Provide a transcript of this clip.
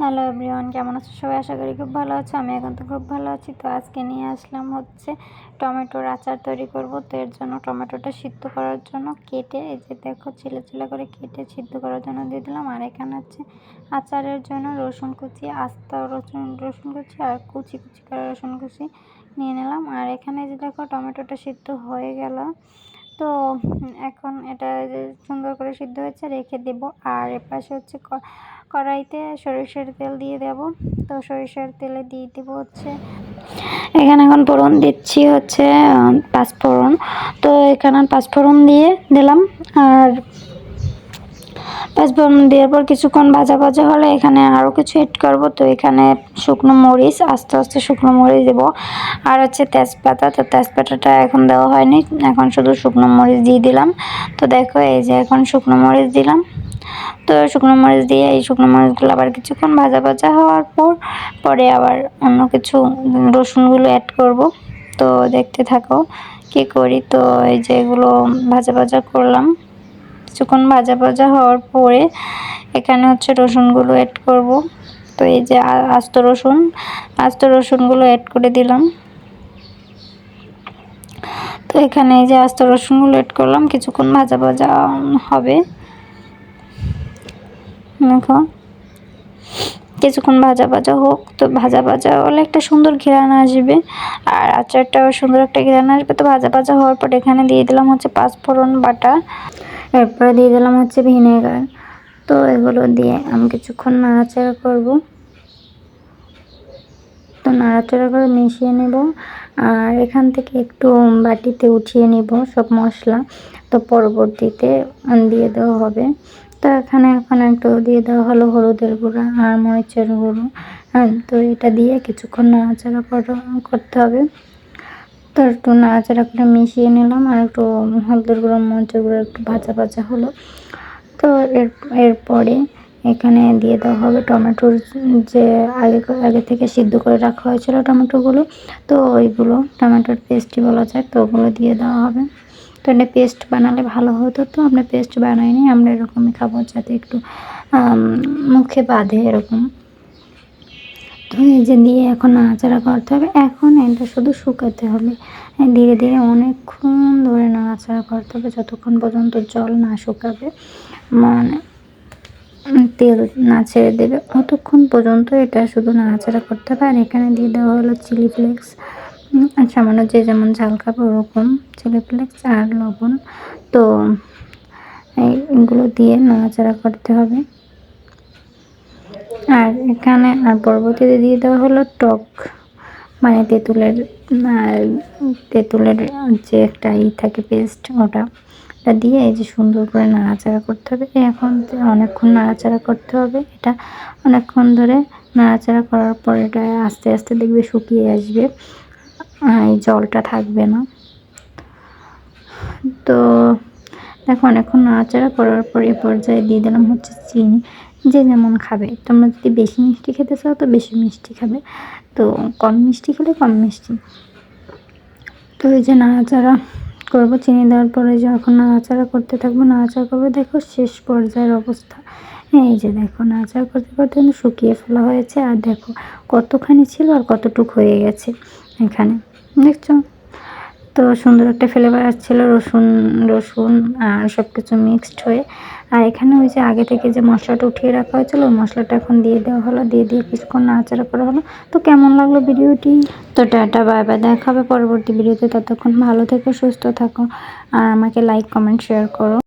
Hello everyone কেমন আছো? সবাই আশা করি খুব ভালো আছো। আমি এখন তো খুব ভালো আছি। তো আজকে নিয়ে আসলাম হচ্ছে টমেটোর আচার তৈরি করব। তো এর জন্য টমেটোটা সিদ্ধ করার জন্য কেটে, এই যে দেখো ছিলে ছিলে করে কেটে সিদ্ধ করার জন্য দিয়ে দিলাম। আর এখানে হচ্ছে আচারের জন্য রসুন কুচি, আস্তা রসুন রসুন কুচি আর কুচি কুচি করে রসুন কুচি নিয়ে নিলাম। আর এখানে যে দেখো টমেটোটা সিদ্ধ হয়ে গেল। তো এখন এটা সুন্দর করে সিদ্ধ হয়েছে, রেখে দেব। আর এপাশে হচ্ছে কড়াইতে সরিষার তেল দিয়ে দেব। তো সরিষার তেলে দিয়ে দেবো হচ্ছে, এখানে এখন ফোড়ন দিচ্ছি হচ্ছে পাঁচফোড়ন। তো এখানে পাঁচফোড়ন দিয়ে দিলাম। আর পাঁচফোড়ন দেওয়ার পর কিছুক্ষণ ভাজা ভাজা হলে এখানে আরও কিছু এড করব। তো এখানে শুকনো মরিচ, আস্তে আস্তে শুকনো মরিচ দেবো। আর হচ্ছে তেজপাতা, তো তেজপাতাটা এখন দেওয়া হয়নি। এখন শুধু শুকনো মরিচ দিয়ে দিলাম। তো দেখো এই যে এখন শুকনো মরিচ দিলাম। তো শুকনো মরিচ দিয়ে এই শুকনো মরিচগুলো আবার কিছুক্ষণ ভাজা ভাজা হওয়ার পর, পরে আবার অন্য কিছু রসুনগুলো অ্যাড করব। তো দেখতে থাকো কি করি। তো এই যে এগুলো ভাজা ভাজা করলাম। কিছুক্ষণ ভাজা ভাজা হওয়ার পরে এখানে হচ্ছে রসুনগুলো অ্যাড করব। তো এই যে আস্ত রসুন, আস্ত রসুনগুলো অ্যাড করে দিলাম। তো এখানে এই যে আস্ত রসুনগুলো অ্যাড করলাম, কিছুক্ষণ ভাজা ভাজা হবে। দেখো। কিছুক্ষণ ভাজা ভাজা হোক, তো ভাজা ভাজা হলে একটা সুন্দর ঘেরান আসবে। আর আচারটাও সুন্দর একটা ঘেরান আসবে। তো ভাজা ভাজা হওয়ার পর এখানে দিয়ে দিলাম হচ্ছে পাঁচফোড়ন বাটা। এরপরে দিয়ে দিলাম হচ্ছে ভিনেগার। তো এগুলো দিয়ে আমি কিছুক্ষণ নাড়াচাড়া করব। তো নাড়াচাড়া করে মিশিয়ে নেব। আর এখান থেকে একটু বাটিতে উঠিয়ে নিব সব মশলা। তো পরবর্তীতে দিয়ে দেওয়া হবে। তো এখানে এখন একটু দিয়ে দেওয়া হলো হলুদের গুঁড়া আর মরিচের গুঁড়ো। হ্যাঁ তো এটা দিয়ে কিছুক্ষণ নাড়াচাড়া করতে হবে। তো একটু নাড়াচাড়া করে মিশিয়ে নিলাম আর একটু হলদুর গুঁড়ো, মরিচের গুঁড়ো একটু ভাজা ভাজা হলো। তো এর, এরপরে এখানে দিয়ে দেওয়া হবে টমেটোর যে আগে আগে থেকে সিদ্ধ করে রাখা হয়েছিল টমেটোগুলো। তো ওইগুলো টমেটোর পেস্টই বলা যায়, তো ওগুলো দিয়ে দেওয়া হবে। তো এটা পেস্ট বানালে ভালো হতো তো, আমরা পেস্ট বানাইনি, আমরা এরকমই খাব যাতে একটু মুখে বাঁধে এরকম। যে দিয়ে এখন নাড়াচাড়া করতে হবে, এখন এটা শুধু শুকাতে হবে। ধীরে ধীরে অনেকক্ষণ ধরে নাড়াচাড়া করতে হবে, যতক্ষণ পর্যন্ত জল না শুকাবে মানে তেল না ছেড়ে দেবে, অতক্ষণ পর্যন্ত এটা শুধু নাড়াচাড়া করতে হবে। আর এখানে দিয়ে দেওয়া হলো চিলি ফ্লেক্স আর সামান্য যে যেমন ঝাল খাবে ওরকম চিলি ফ্লেক্স আর লবণ। তো এইগুলো দিয়ে নাড়াচাড়া করতে হবে। আর এখানে, আর পরবর্তীতে দিয়ে দেওয়া হলো টক মানে তেঁতুলের তেঁতুলের যে একটা ই থাকে পেস্ট ওটা। ওটা দিয়ে এই যে সুন্দর করে নাড়াচাড়া করতে হবে। এখন অনেকক্ষণ নাড়াচাড়া করতে হবে। এটা অনেকক্ষণ ধরে নাড়াচাড়া করার পর এটা আস্তে আস্তে দেখবে শুকিয়ে আসবে। এই জলটা থাকবে না। তো দেখো, অনেকক্ষণ নাড়াচাড়া করার পর এ পর্যায়ে দিয়ে দিলাম হচ্ছে চিনি। যে যেমন খাবে। তোমরা যদি বেশি মিষ্টি খেতে চাও, তো বেশি মিষ্টি খাবে। তো কম মিষ্টি খেলে কম মিষ্টি। তো এই যে নাড়াচাড়া করব, চিনি দেওয়ার পরে যখন নাড়াচাড়া করতে থাকব, নাড়াচাড়া করব, দেখো শেষ পর্যায়ের অবস্থা। এই যে দেখো, নাড়াচাড়া করতে করতে কিন্তু শুকিয়ে ফেলা হয়েছে। আর দেখো কতখানি ছিল আর কতটুক হয়ে গেছে এখানে। দেখছ? তো সুন্দর একটা ফ্লেভার আসছিল, রসুন রসুন আর সব কিছু মিক্সড হয়ে। আর এখানে ওই যে আগে থেকে যে মশলাটা উঠিয়ে রাখা হয়েছিল মশলাটা এখন দিয়ে দেওয়া হলো। দিয়ে দিয়ে কিছুক্ষণ নাড়াচাড়া করা হলো। তো কেমন লাগল ভিডিওটি? তো টাটা, বাই বাই। দেখা হবে পরবর্তী ভিডিওতে। ততক্ষণ ভালো থেকো, সুস্থ থাকো। আর আমাকে লাইক কমেন্ট শেয়ার করো।